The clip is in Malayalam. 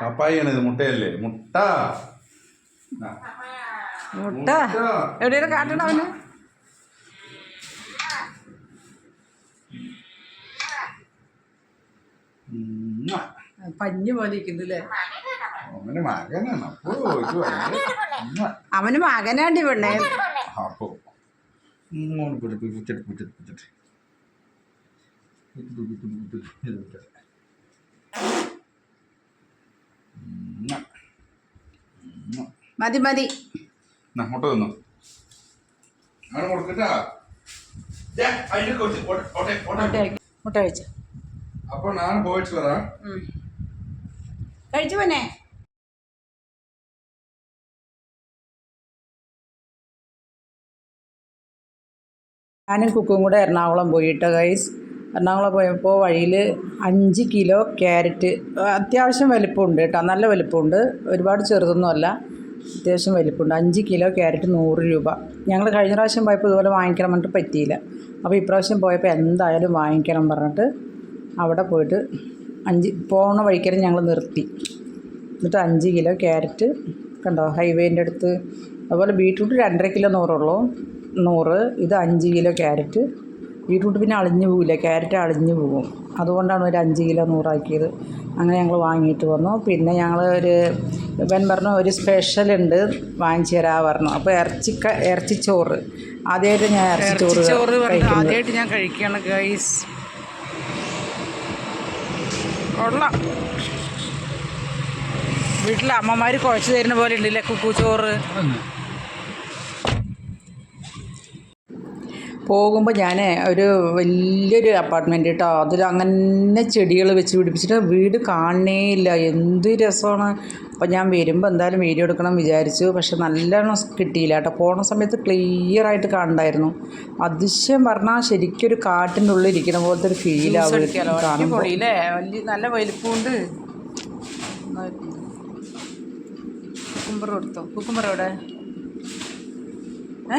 പപ്പായാണ് ഇത് മുട്ടയല്ലേ? മുട്ട. മുട്ട. എവിടെയാ കാട്ടണം അവന്. പഞ്ഞു പോലെ ഇരിക്കുന്നില്ലേ മകനാണ്. അപ്പോ ഇത്. അവന് മകനാണ്ടി പെണ്ണേ. അപ്പോ ഇങ്ങോട്ട് പിടിച്ച് പിടിച്ചിട്ട് പിടിച്ചിട്ട് പിടിച്ചിട്ട് ഇത് ഇത് ഇത് ഇത് ഇത് ഇത്. ഉം. ഉം. മതി മതി. മുട്ട തിന്നോ. മുട്ട കഴിച്ചു. അപ്പൊ ഞാൻ പോയിട്ട് വരാം കഴിച്ചു പോനെ ഞാനും കുക്കും കൂടെ എറണാകുളം പോയിട്ട് ഗൈസ് എറണാകുളം പോയപ്പോൾ വഴിയിൽ അഞ്ച് കിലോ ക്യാരറ്റ്. അത്യാവശ്യം വലിപ്പമുണ്ട് കേട്ടോ. നല്ല വലിപ്പമുണ്ട്. ഒരുപാട് ചെറുതൊന്നുമല്ല. അത്യാവശ്യം വലിപ്പമുണ്ട് അഞ്ച് കിലോ ക്യാരറ്റ് നൂറ് രൂപ. ഞങ്ങൾ കഴിഞ്ഞ പ്രാവശ്യം പോയപ്പോൾ ഇതുപോലെ വാങ്ങിക്കണം പറഞ്ഞിട്ട് പറ്റിയില്ല. അപ്പോൾ ഇപ്രാവശ്യം പോയപ്പോൾ എന്തായാലും വാങ്ങിക്കണം പറഞ്ഞിട്ട് അവിടെ പോയിട്ട് അഞ്ച് പോണ വഴിക്കരം ഞങ്ങൾ നിർത്തി. എന്നിട്ട് അഞ്ച് കിലോ ക്യാരറ്റ് കണ്ടോ? ഹൈവേന്റെ അടുത്ത്. അതുപോലെ ബീട്രൂട്ട് രണ്ടര കിലോ നൂറുള്ളൂ. നൂറ് ഇത് അഞ്ച് കിലോ ക്യാരറ്റ്. ബീട്രൂട്ട് പിന്നെ അളിഞ്ഞു പോവില്ല. ക്യാരറ്റ് അളിഞ്ഞു പോകും അതുകൊണ്ടാണ് ഒരു അഞ്ച് കിലോ നൂറാക്കിയത്. അങ്ങനെ ഞങ്ങൾ വാങ്ങിയിട്ട് വന്നു. പിന്നെ ഞങ്ങൾ ഒരു ഇവൻ പറഞ്ഞു ഒരു സ്പെഷ്യൽ ഉണ്ട് വാങ്ങിച്ചു തരാ പറഞ്ഞു. അപ്പോൾ ഇറച്ചിക്ക ഇറച്ചിച്ചോറ്. ആദ്യമായിട്ട് ഞാൻ ഇറച്ചിച്ചോറ് ചോറ് ആദ്യമായിട്ട് ഞാൻ കഴിക്കുകയാണ് ഗൈസ് കൊള്ളാം. വീട്ടിലെ അമ്മമാർ കുഴച്ച് തരുന്ന പോലെ ഉണ്ടല്ലേ കുക്കു ചോറ് പോകുമ്പോൾ ഞാൻ ഒരു വലിയൊരു അപ്പാർട്ട്മെന്റ് കേട്ടോ അതിൽ അങ്ങനെ ചെടികൾ വെച്ച് പിടിപ്പിച്ചിട്ട് വീട് കാണണേ ഇല്ല എന്ത് രസമാണ് അപ്പോൾ ഞാൻ വരുമ്പോൾ എന്തായാലും വീഡിയോ എടുക്കണം വിചാരിച്ചു. പക്ഷെ നല്ലോണം കിട്ടിയില്ല കേട്ടോ. പോണ സമയത്ത് ക്ലിയർ ആയിട്ട് കാണണ്ടായിരുന്നു. അതിശയം പറഞ്ഞാൽ ശരിക്കും ഒരു കാട്ടിന്റെ ഉള്ളിൽ ഇരിക്കുന്ന പോലത്തെ ഒരു ഫീൽ ആവും കാണുമ്പോൾ നല്ല വലിപ്പമുണ്ട് കുക്കുംബർ കൊടുത്തോ? കുക്കുംബർ എവിടെ? ഏ?